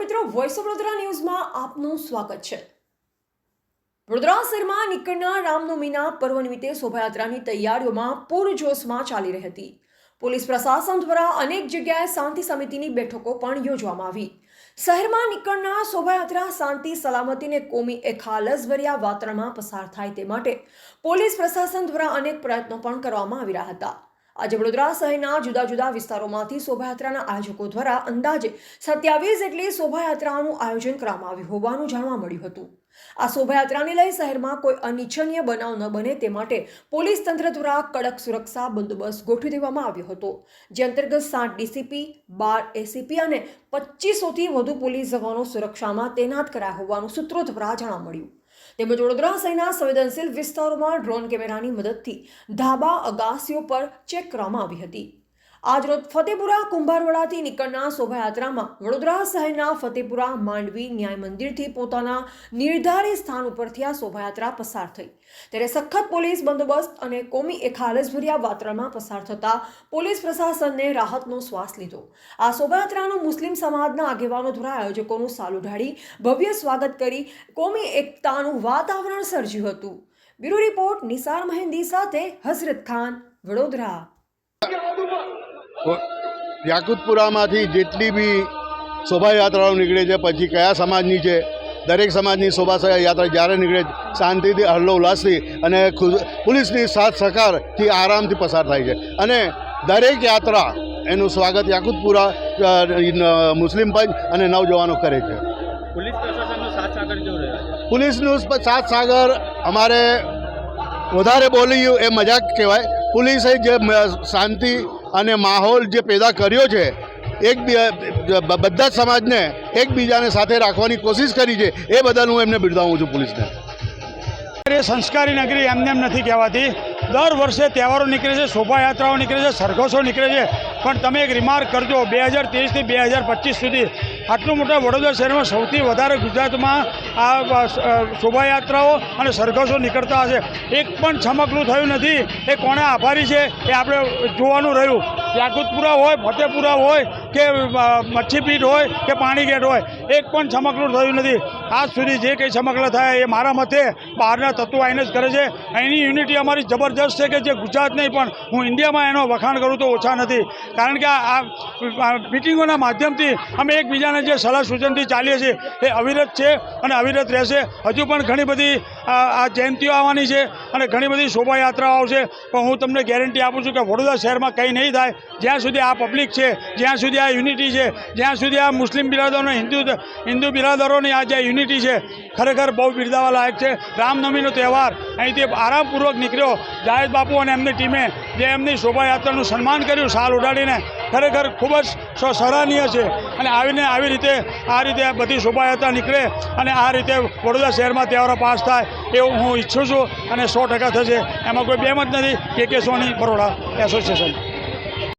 મિત્રો voice of Vadodara ન્યૂઝમાં આપનું સ્વાગત છે. વડોદરા શહેરમાં નીકળનાર રામનવમીના પર્વ નિમિત્તે શોભાયાત્રાની તૈયારીઓમાં પૂરજોશમાં ચાલી રહી હતી. પોલીસ પ્રશાસન દ્વારા અનેક જગ્યાએ શાંતિ સમિતિની બેઠકો પણ યોજવામાં આવી. શહેરમાં નીકળનાર શોભાયાત્રા શાંતિ, સલામતી અને કોમી એખાલસભર્યા વાતાવરણમાં પસાર થાય તે માટે પોલીસ પ્રશાસન દ્વારા અનેક પ્રયત્નો પણ કરવામાં આવી રહ્યા હતા. આજે વડોદરા શહેરના જુદા જુદા વિસ્તારોમાંથી શોભાયાત્રાના આયોજકો દ્વારા અંદાજે સત્યાવીસ જેટલી શોભાયાત્રાઓનું આયોજન કરવામાં આવ્યું હોવાનું જાણવા મળ્યું હતું. આ શોભાયાત્રાને લઈ શહેરમાં કોઈ અનિચ્છનીય બનાવ ન બને તે માટે પોલીસ તંત્ર દ્વારા કડક સુરક્ષા બંદોબસ્ત ગોઠવી દેવામાં આવ્યો હતો. જે અંતર્ગત સાત ડીસીપી, બાર એસીપી અને પચીસોથી વધુ પોલીસ જવાનો સુરક્ષામાં તૈનાત કરાયા હોવાનું સૂત્રો દ્વારા જાણવા મળ્યું. તેમજ વડોદરા શહેરના સંવેદનશીલ વિસ્તારોમાં ડ્રોન કેમેરાની મદદથી ધાબા અગાસીઓ પર ચેક કરવામાં આવી હતી. આજરોજ ફતેપુરા કુંભારવાડાથી નીકળનાર શોભાયાત્રામાં વડોદરા શહેરના ફતેપુરા માંડવી ન્યાય મંદિરથી પોતાના નિર્ધારિત સ્થાન ઉપરથી આ શોભાયાત્રા પસાર થઈ. ત્યારે સખત પોલીસ બંદોબસ્ત અને કોમી એખાલસભર્યા વાતાવરણમાં પસાર થતા પોલીસ પ્રશાસનને રાહતનો શ્વાસ લીધો. આ શોભાયાત્રાનું મુસ્લિમ સમાજના આગેવાનો દ્વારા આયોજકોનું સાલું ઢાળી ભવ્ય સ્વાગત કરી કોમી એકતાનું વાતાવરણ સર્જ્યું હતું. બ્યુરો રિપોર્ટ નિસાર મહેંદી સાથે હઝરત ખાન, વડોદરા. યાકુતપુરામાંથી જેટલી બી શોભાયાત્રાઓ નીકળે છે પછી કયા સમાજની છે દરેક સમાજની શોભાયાત્રા જ્યારે નીકળે શાંતિથી હલ્લો ઉલ્લાસથી અને પોલીસની સાથ સહકારથી આરામથી પસાર થાય છે. અને દરેક યાત્રા એનું સ્વાગત યાકુતપુરા મુસ્લિમ પંચ અને નવજવાનો કરે છે. પોલીસનું સ- સાથ સાગર અમારે વધારે બોલ્યું એ મજાક કહેવાય. પોલીસે જે શાંતિ અને માહોલ જે પેદા કર્યો છે, એક બધા સમાજને એકબીજાને સાથે રાખવાની કોશિશ કરી છે, એ બદલ હું એમને બિરદાવું છું પોલીસને. અરે સંસ્કારી નગરી એમને એમ નથી કહેવાતી. દર વર્ષે તહેવારો નીકળે છે, શોભાયાત્રાઓ નીકળે છે, સરઘસો નીકળે છે. પણ તમે એક રિમાર્ક કરજો, બે હજાર તેવીસથી બે હજાર પચીસ સુધી આટલું મોટા વડોદરા શહેરમાં સૌથી વધારે ગુજરાતમાં આ શોભાયાત્રાઓ અને સરઘસો નીકળતા હશે. એક પણ છમકલું થયું નથી. એ કોણે આભારી છે એ આપણે જોવાનું રહ્યું. યાકુતપુરા હોય, ફતેપુરા હોય કે મચ્છી મચ્છીપીઠ હોય કે પાણીગેટ હોય, એક પણ છમકલું થયું નથી. આજ સુધી જે કંઈ છમકલા થયા એ મારા મતે બહારના તત્વો આવીને જ કરે છે. અહીંની યુનિટી અમારી જબરજસ્ત છે કે જે ગુજરાત નહીં, પણ હું ઇન્ડિયામાં એનો વખાણ કરું તો ઓછા નથી. કારણ કે આ મિટિંગોના માધ્યમથી અમે એકબીજાને જે સલાહ સૂચનથી ચાલીએ છીએ, એ અવિરત છે અને અવિરત રહેશે. હજુ પણ ઘણી બધી આ જયંતીઓ આવવાની છે અને ઘણી બધી શોભાયાત્રાઓ આવશે. પણ હું તમને ગેરંટી આપું છું કે વડોદરા શહેરમાં કંઈ નહીં થાય. જ્યાં સુધી આ પબ્લિક છે, જ્યાં સુધી આ યુનિટી છે. જ્યાં સુધી આ મુસ્લિમ બિરાદરોને હિન્દુ હિન્દુ બિરાદરોની આ જે યુનિટી છે, ખરેખર બહુ બિરદાવા લાયક છે. રામનવમીનો તહેવાર અહીંથી આરામપૂર્વક નીકળ્યો. જાહેદ બાપુ અને એમની ટીમે જે એમની શોભાયાત્રાનું સન્માન કર્યું શાલ ઉડાડીને ખરેખર ખૂબ જ સરાહનીય છે. અને આવીને આવી રીતે આ રીતે બધી શોભાયાત્રા નીકળે અને આ રીતે વડોદરા શહેરમાં તહેવારો પાસ થાય એવું હું ઈચ્છું છું અને સો ટકા થશે. એમાં કોઈ બેમ જ નથી. કે કે સોની બરોડા એસોસિએશન